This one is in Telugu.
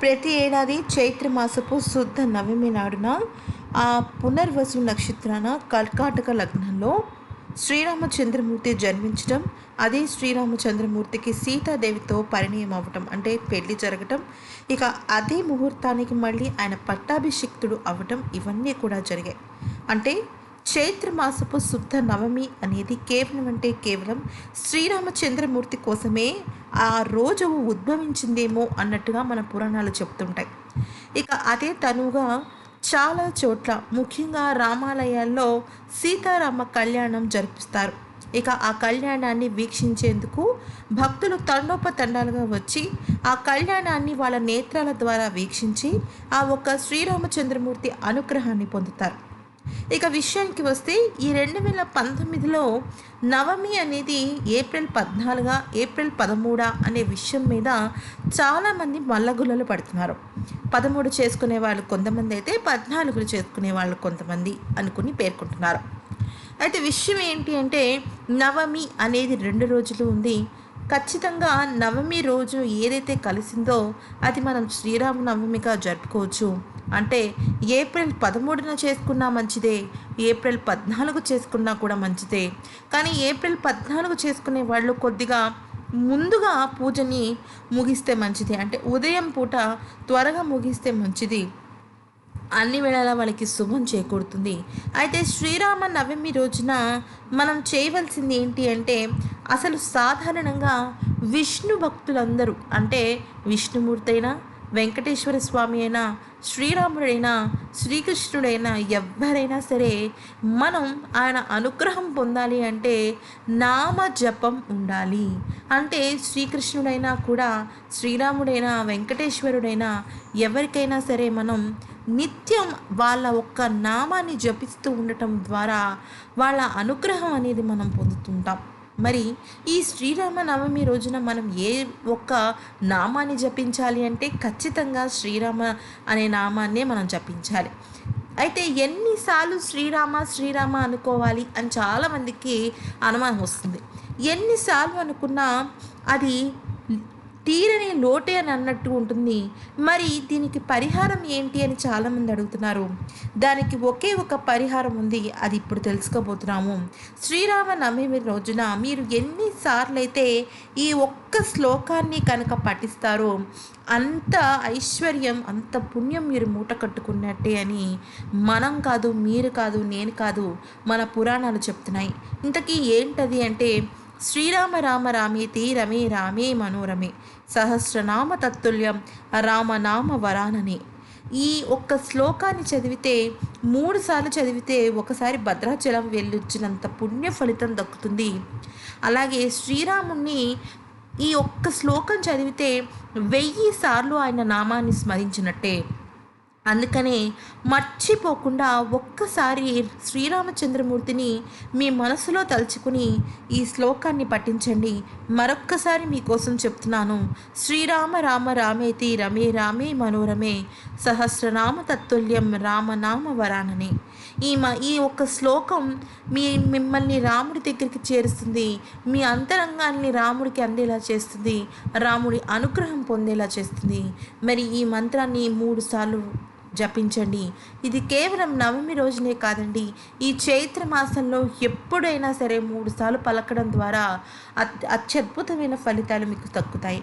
ప్రతి ఏడాది చైత్రమాసపు శుద్ధ నవమి నాడున ఆ పునర్వసు నక్షత్రాన కర్కాటక లగ్నంలో శ్రీరామచంద్రమూర్తి జన్మించడం అదే శ్రీరామచంద్రమూర్తికి సీతాదేవితో పరిణయం అవ్వటం అంటే పెళ్ళి జరగటం ఇక అదే ముహూర్తానికి మళ్ళీ ఆయన పట్టాభిషిక్తుడు అవ్వటం ఇవన్నీ కూడా జరిగాయి. అంటే చైత్రమాసపు శుద్ధ నవమి అనేది కేవలం అంటే కేవలం శ్రీరామచంద్రమూర్తి కోసమే ఆ రోజు ఉద్భవించిందేమో అన్నట్టుగా మన పురాణాలు చెప్తుంటాయి. ఇక అదే తనుగా చాలా చోట్ల ముఖ్యంగా రామాలయాల్లో సీతారామ కళ్యాణం జరిపిస్తారు. ఇక ఆ కళ్యాణాన్ని వీక్షించేందుకు భక్తులు తండోపతండాలుగా వచ్చి ఆ కళ్యాణాన్ని వాళ్ళ నేత్రాల ద్వారా వీక్షించి ఆ ఒక్క శ్రీరామచంద్రమూర్తి అనుగ్రహాన్ని పొందుతారు. ఇక విషయానికి వస్తే ఈ రెండు వేల పంతొమ్మిదిలో నవమి అనేది ఏప్రిల్ పద్నాలుగా ఏప్రిల్ పదమూడా అనే విషయం మీద చాలామంది మల్లగుల్లలు పడుతున్నారు. పదమూడు చేసుకునే వాళ్ళు కొంతమంది అయితే పద్నాలుగులు చేసుకునే వాళ్ళు కొంతమంది అనుకుని పేర్కొంటున్నారు. అయితే విషయం ఏంటి అంటే నవమి అనేది రెండు రోజులు ఉంది. ఖచ్చితంగా నవమి రోజు ఏదైతే కలిసిందో అది మనం శ్రీరామనవమిగా జరుపుకోవచ్చు. అంటే ఏప్రిల్ పదమూడున చేసుకున్నా మంచిదే ఏప్రిల్ పద్నాలుగు చేసుకున్నా కూడా మంచిదే. కానీ ఏప్రిల్ పద్నాలుగు చేసుకునే వాళ్ళు కొద్దిగా ముందుగా పూజని ముగిస్తే మంచిది. అంటే ఉదయం పూట త్వరగా ముగిస్తే మంచిది. అన్ని వేళలా వాళ్ళకి శుభం చేకూరుతుంది. అయితే శ్రీరామ నవమి రోజున మనం చేయవలసింది ఏంటి అంటే అసలు సాధారణంగా విష్ణు భక్తులందరూ అంటే విష్ణుమూర్తి అయినా వెంకటేశ్వర స్వామి అయినా శ్రీరాముడైనా శ్రీకృష్ణుడైనా ఎవరైనా సరే మనం ఆయన అనుగ్రహం పొందాలి అంటే నామ జపం ఉండాలి. అంటే శ్రీకృష్ణుడైనా కూడా శ్రీరాముడైనా వెంకటేశ్వరుడైనా ఎవరికైనా సరే మనం నిత్యం వాళ్ళ ఒక్క నామాన్ని జపిస్తూ ఉండటం ద్వారా వాళ్ళ అనుగ్రహం అనేది మనం పొందుతుంటాం. మరి ఈ శ్రీరామ నవమి రోజున మనం ఏ ఒక్క నామాన్ని జపించాలి అంటే ఖచ్చితంగా శ్రీరామ అనే నామాన్నే మనం జపించాలి. అయితే ఎన్నిసార్లు శ్రీరామ శ్రీరామ అనుకోవాలి అని చాలామందికి అనుమానం వస్తుంది. ఎన్నిసార్లు అనుకున్నా అది తీరని లోటే అని అన్నట్టు ఉంటుంది. మరి దీనికి పరిహారం ఏంటి అని చాలామంది అడుగుతున్నారు. దానికి ఒకే ఒక పరిహారం ఉంది. అది ఇప్పుడు తెలుసుకోబోతున్నాము. శ్రీరామ నవమి రోజున మీరు ఎన్నిసార్లు అయితే ఈ ఒక్క శ్లోకాన్ని కనుక పఠిస్తారో అంత ఐశ్వర్యం అంత పుణ్యం మీరు మూట కట్టుకున్నట్టే అని మనం కాదు మీరు కాదు నేను కాదు మన పురాణాలు చెప్తున్నాయి. ఇంతకీ ఏంటది అంటే శ్రీరామ రామ రామేతి రమే రామే మనోరమే సహస్రనామ తత్తుల్యం రామనామ వరానని. ఈ ఒక్క శ్లోకాన్ని చదివితే మూడు సార్లు చదివితే ఒకసారి భద్రాచలం వెళ్ళొచ్చినంత పుణ్య ఫలితం దక్కుతుంది. అలాగే శ్రీరాముణ్ణి ఈ ఒక్క శ్లోకం చదివితే వెయ్యి సార్లు ఆయన నామాన్ని స్మరించినట్టే. అందుకనే మర్చిపోకుండా ఒక్కసారి శ్రీరామచంద్రమూర్తిని మీ మనసులో తలుచుకుని ఈ శ్లోకాన్ని పఠించండి. మరొక్కసారి మీకోసం చెప్తున్నాను. శ్రీరామ రామ రామేతి రమే రామే మనోరమే సహస్రనామ తత్తుల్యం రామనామ వరానని. ఈ మ ఈ ఒక్క శ్లోకం మీ మిమ్మల్ని రాముడి దగ్గరికి చేరుస్తుంది. మీ అంతరంగాన్ని రాముడికి అందేలా చేస్తుంది. రాముడి అనుగ్రహం పొందేలా చేస్తుంది. మరి ఈ మంత్రాన్ని మూడు సార్లు జపించండి. ఇది కేవలం నవమి రోజునే కాదండి. ఈ చైత్ర మాసంలో ఎప్పుడైనా సరే మూడు సార్లు పలకడం ద్వారా అత్యద్భుతమైన ఫలితాలు మీకు తక్కుతాయి